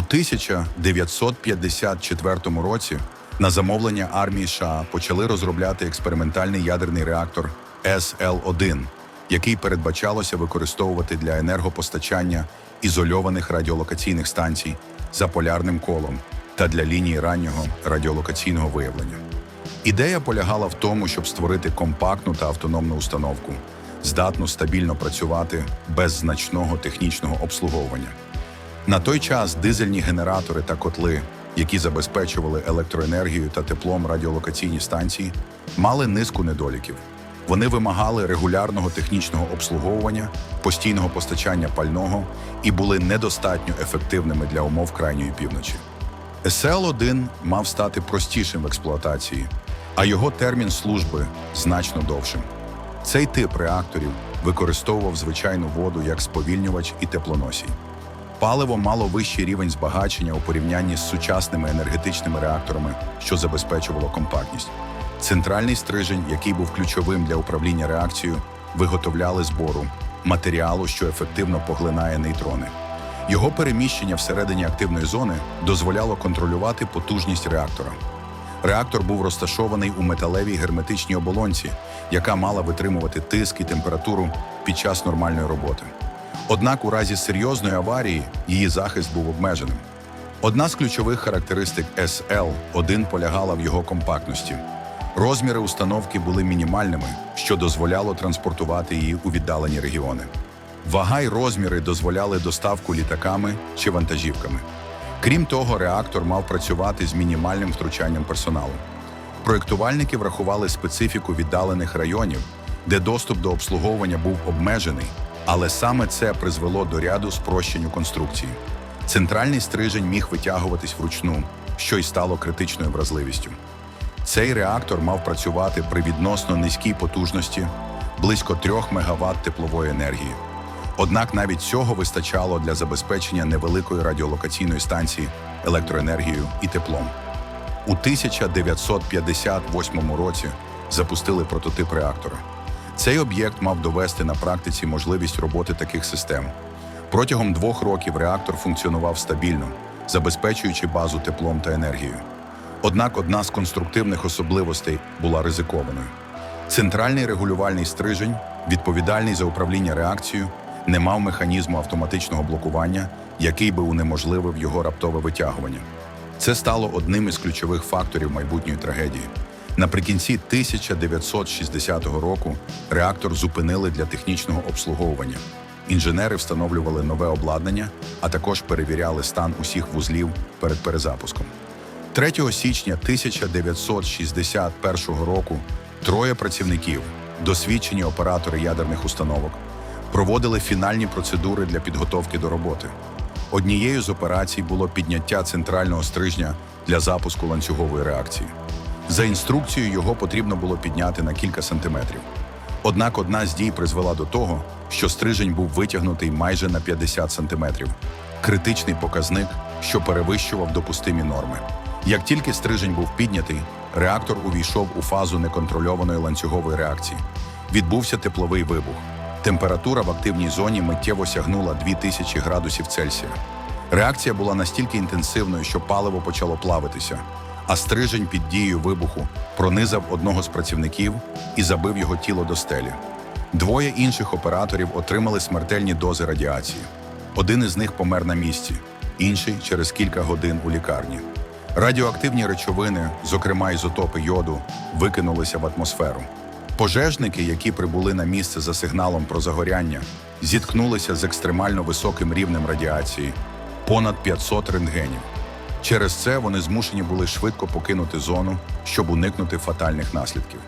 У 1954 році на замовлення армії США почали розробляти експериментальний ядерний реактор СЛ-1, який передбачалося використовувати для енергопостачання ізольованих радіолокаційних станцій за полярним колом та для лінії раннього радіолокаційного виявлення. Ідея полягала в тому, щоб створити компактну та автономну установку, здатну стабільно працювати без значного технічного обслуговування. На той час дизельні генератори та котли, які забезпечували електроенергію та теплом радіолокаційні станції, мали низку недоліків. Вони вимагали регулярного технічного обслуговування, постійного постачання пального і були недостатньо ефективними для умов крайньої півночі. СЛ-1 мав стати простішим в експлуатації, а його термін служби значно довшим. Цей тип реакторів використовував звичайну воду як сповільнювач і теплоносій. Паливо мало вищий рівень збагачення у порівнянні з сучасними енергетичними реакторами, що забезпечувало компактність. Центральний стрижень, який був ключовим для управління реакцією, виготовляли збору матеріалу, що ефективно поглинає нейтрони. Його переміщення всередині активної зони дозволяло контролювати потужність реактора. Реактор був розташований у металевій герметичній оболонці, яка мала витримувати тиск і температуру під час нормальної роботи. Однак у разі серйозної аварії її захист був обмеженим. Одна з ключових характеристик SL-1 полягала в його компактності. Розміри установки були мінімальними, що дозволяло транспортувати її у віддалені регіони. Вага й розміри дозволяли доставку літаками чи вантажівками. Крім того, реактор мав працювати з мінімальним втручанням персоналу. Проєктувальники врахували специфіку віддалених районів, де доступ до обслуговування був обмежений, але саме це призвело до ряду спрощень у конструкції. Центральний стрижень міг витягуватись вручну, що й стало критичною вразливістю. Цей реактор мав працювати при відносно низькій потужності близько 3 МВт теплової енергії. Однак навіть цього вистачало для забезпечення невеликої радіолокаційної станції електроенергією і теплом. У 1958 році запустили прототип реактора. Цей об'єкт мав довести на практиці можливість роботи таких систем. Протягом двох років реактор функціонував стабільно, забезпечуючи базу теплом та енергією. Однак одна з конструктивних особливостей була ризикованою. Центральний регулювальний стрижень, відповідальний за управління реакцією, не мав механізму автоматичного блокування, який би унеможливив його раптове витягування. Це стало одним із ключових факторів майбутньої трагедії. Наприкінці 1960 року реактор зупинили для технічного обслуговування. Інженери встановлювали нове обладнання, а також перевіряли стан усіх вузлів перед перезапуском. 3 січня 1961 року троє працівників, досвідчені оператори ядерних установок, проводили фінальні процедури для підготовки до роботи. Однією з операцій було підняття центрального стрижня для запуску ланцюгової реакції. За інструкцією його потрібно було підняти на кілька сантиметрів. Однак одна з дій призвела до того, що стрижень був витягнутий майже на 50 сантиметрів. Критичний показник, що перевищував допустимі норми. Як тільки стрижень був піднятий, реактор увійшов у фазу неконтрольованої ланцюгової реакції. Відбувся тепловий вибух. Температура в активній зоні миттєво сягнула 2000 градусів Цельсія. Реакція була настільки інтенсивною, що паливо почало плавитися, а стрижень під дією вибуху пронизав одного з працівників і забив його тіло до стелі. Двоє інших операторів отримали смертельні дози радіації. Один із них помер на місці, інший через кілька годин у лікарні. Радіоактивні речовини, зокрема ізотопи йоду, викинулися в атмосферу. Пожежники, які прибули на місце за сигналом про загоряння, зіткнулися з екстремально високим рівнем радіації понад 500 рентгенів. Через це вони змушені були швидко покинути зону, щоб уникнути фатальних наслідків.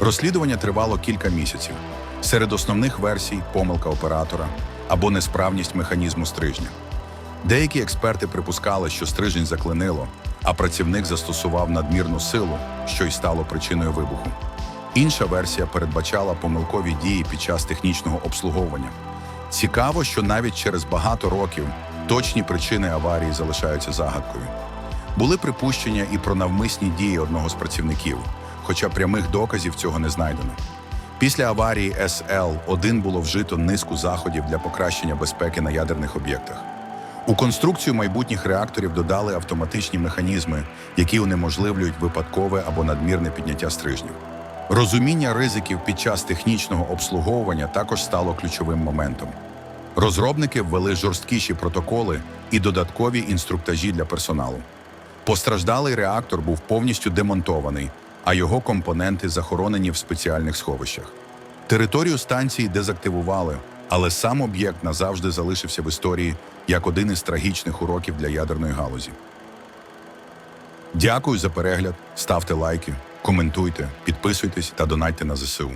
Розслідування тривало кілька місяців. Серед основних версій помилка оператора або несправність механізму стрижня. Деякі експерти припускали, що стрижень заклинило, а працівник застосував надмірну силу, що й стало причиною вибуху. Інша версія передбачала помилкові дії під час технічного обслуговування. Цікаво, що навіть через багато років точні причини аварії залишаються загадкою. Були припущення і про навмисні дії одного з працівників, хоча прямих доказів цього не знайдено. Після аварії СЛ-1 було вжито низку заходів для покращення безпеки на ядерних об'єктах. У конструкцію майбутніх реакторів додали автоматичні механізми, які унеможливлюють випадкове або надмірне підняття стрижнів. Розуміння ризиків під час технічного обслуговування також стало ключовим моментом. Розробники ввели жорсткіші протоколи і додаткові інструктажі для персоналу. Постраждалий реактор був повністю демонтований, а його компоненти захоронені в спеціальних сховищах. Територію станції дезактивували, але сам об'єкт назавжди залишився в історії як один із трагічних уроків для ядерної галузі. Дякую за перегляд, ставте лайки, коментуйте, підписуйтесь та донайте на ЗСУ.